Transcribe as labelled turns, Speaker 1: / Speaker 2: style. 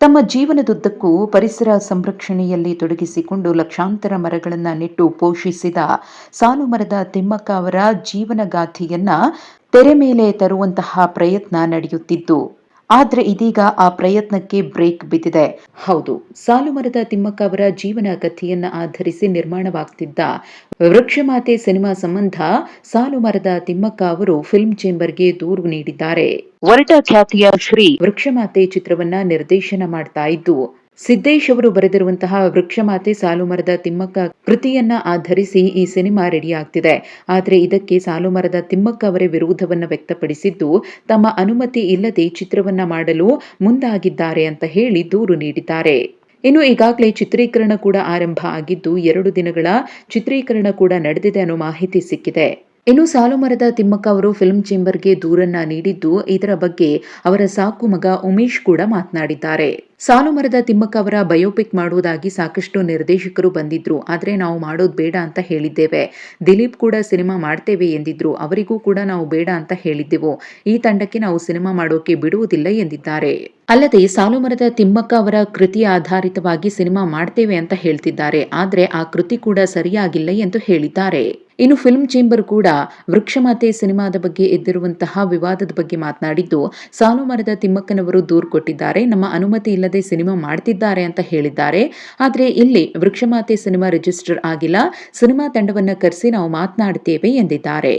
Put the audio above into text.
Speaker 1: ತಮ್ಮ ಜೀವನದುದ್ದಕ್ಕೂ ಪರಿಸರ ಸಂರಕ್ಷಣೆಯಲ್ಲಿ ತೊಡಗಿಸಿಕೊಂಡು ಲಕ್ಷಾಂತರ ಮರಗಳನ್ನು ನೆಟ್ಟು ಪೋಷಿಸಿದ ಸಾಲು ಮರದ ತಿಮ್ಮಕ್ಕ ಅವರ ಜೀವನಗಾಥೆಯನ್ನ ತೆರೆ ಮೇಲೆ ತರುವಂತಹ ಪ್ರಯತ್ನ ನಡೆಯುತ್ತಿದ್ದು. ಆದ್ರೆ ಇದೀಗ ಆ ಪ್ರಯತ್ನಕ್ಕೆ ಬ್ರೇಕ್ ಬಿದ್ದಿದೆ. ಹೌದು ಸಾಲು ಮರದ ತಿಮ್ಮಕ್ಕ ಅವರ ಜೀವನ ಕಥೆಯನ್ನ ಆಧರಿಸಿ ನಿರ್ಮಾಣವಾಗ್ತಿದ್ದ ವೃಕ್ಷಮಾತೆ ಸಿನಿಮಾ ಸಂಬಂಧ ಸಾಲು ಮರದ ತಿಮ್ಮಕ್ಕ ಅವರು ಫಿಲ್ಮ್ ಚೇಂಬರ್ಗೆ ದೂರು ನೀಡಿದ್ದಾರೆ. ವರಟ ಖ್ಯಾತಿಯ ಶ್ರೀ ವೃಕ್ಷಮಾತೆ ಚಿತ್ರವನ್ನ ನಿರ್ದೇಶನ ಮಾಡ್ತಾ ಇದ್ದು ಸಿದ್ದೇಶ್ ಅವರು ಬರೆದಿರುವಂತಹ ವೃಕ್ಷಮಾತೆ ಸಾಲುಮರದ ತಿಮ್ಮಕ್ಕ ಕೃತಿಯನ್ನ ಆಧರಿಸಿ ಈ ಸಿನಿಮಾ ರೆಡಿ ಆಗ್ತಿದೆ. ಆದರೆ ಇದಕ್ಕೆ ಸಾಲುಮರದ ತಿಮ್ಮಕ್ಕ ಅವರೇ ವಿರೋಧವನ್ನು ವ್ಯಕ್ತಪಡಿಸಿದ್ದು, ತಮ್ಮ ಅನುಮತಿ ಇಲ್ಲದೆ ಚಿತ್ರವನ್ನ ಮಾಡಲು ಮುಂದಾಗಿದ್ದಾರೆ ಅಂತ ಹೇಳಿ ದೂರು ನೀಡಿದ್ದಾರೆ. ಇನ್ನು ಈಗಾಗಲೇ ಚಿತ್ರೀಕರಣ ಕೂಡ ಆರಂಭ ಆಗಿದ್ದು, ಎರಡು ದಿನಗಳ ಚಿತ್ರೀಕರಣ ಕೂಡ ನಡೆದಿದೆ ಅನ್ನೋ ಮಾಹಿತಿ ಸಿಕ್ಕಿದೆ. ಇನ್ನು ಸಾಲು ಮರದ ತಿಮ್ಮಕ್ಕ ಅವರು ಫಿಲ್ಮ್ ಚೇಂಬರ್ಗೆ ದೂರನ್ನ ನೀಡಿದ್ದು ಇದರ ಬಗ್ಗೆ ಅವರ ಸಾಕು ಮಗ ಉಮೇಶ್ ಕೂಡ ಮಾತನಾಡಿದ್ದಾರೆ. ಸಾಲು ಮರದ ತಿಮ್ಮಕ್ಕ ಅವರ ಬಯೋಪಿಕ್ ಮಾಡುವುದಾಗಿ ಸಾಕಷ್ಟು ನಿರ್ದೇಶಕರು ಬಂದಿದ್ರು. ಆದರೆ ನಾವು ಮಾಡೋದು ಬೇಡ ಅಂತ ಹೇಳಿದ್ದೇವೆ. ದಿಲೀಪ್ ಕೂಡ ಸಿನಿಮಾ ಮಾಡ್ತೇವೆ ಎಂದಿದ್ರು. ಅವರಿಗೂ ಕೂಡ ನಾವು ಬೇಡ ಅಂತ ಹೇಳಿದ್ದೆವು. ಈ ತಂಡಕ್ಕೆ ನಾವು ಸಿನಿಮಾ ಮಾಡೋಕೆ ಬಿಡುವುದಿಲ್ಲ ಎಂದಿದ್ದಾರೆ. ಅಲ್ಲದೆ ಸಾಲು ಮರದ ತಿಮ್ಮಕ್ಕ ಅವರ ಕೃತಿ ಆಧಾರಿತವಾಗಿ ಸಿನಿಮಾ ಮಾಡ್ತೇವೆ ಅಂತ ಹೇಳ್ತಿದ್ದಾರೆ. ಆದರೆ ಆ ಕೃತಿ ಕೂಡ ಸರಿಯಾಗಿಲ್ಲ ಎಂದು ಹೇಳಿದ್ದಾರೆ. ಇನ್ನು ಫಿಲ್ಮ್ ಚೇಂಬರ್ ಕೂಡ ವೃಕ್ಷಮಾತೆ ಸಿನಿಮಾದ ಬಗ್ಗೆ ಎದ್ದಿರುವಂತಹ ವಿವಾದದ ಬಗ್ಗೆ ಮಾತನಾಡಿದ್ದು, ಸಾಲು ಮರದ ತಿಮ್ಮಕ್ಕನವರು ದೂರು ಕೊಟ್ಟಿದ್ದಾರೆ, ನಮ್ಮ ಅನುಮತಿ ಇಲ್ಲದೆ ಸಿನಿಮಾ ಮಾಡ್ತಿದ್ದಾರೆ ಅಂತ ಹೇಳಿದ್ದಾರೆ. ಆದರೆ ಇಲ್ಲಿ ವೃಕ್ಷಮಾತೆ ಸಿನಿಮಾ ರಿಜಿಸ್ಟರ್ ಆಗಿಲ್ಲ, ಸಿನಿಮಾ ತಂಡವನ್ನ ಕರೆಸಿ ನಾವು ಮಾತನಾಡುತ್ತೇವೆ ಎಂದಿದ್ದಾರೆ.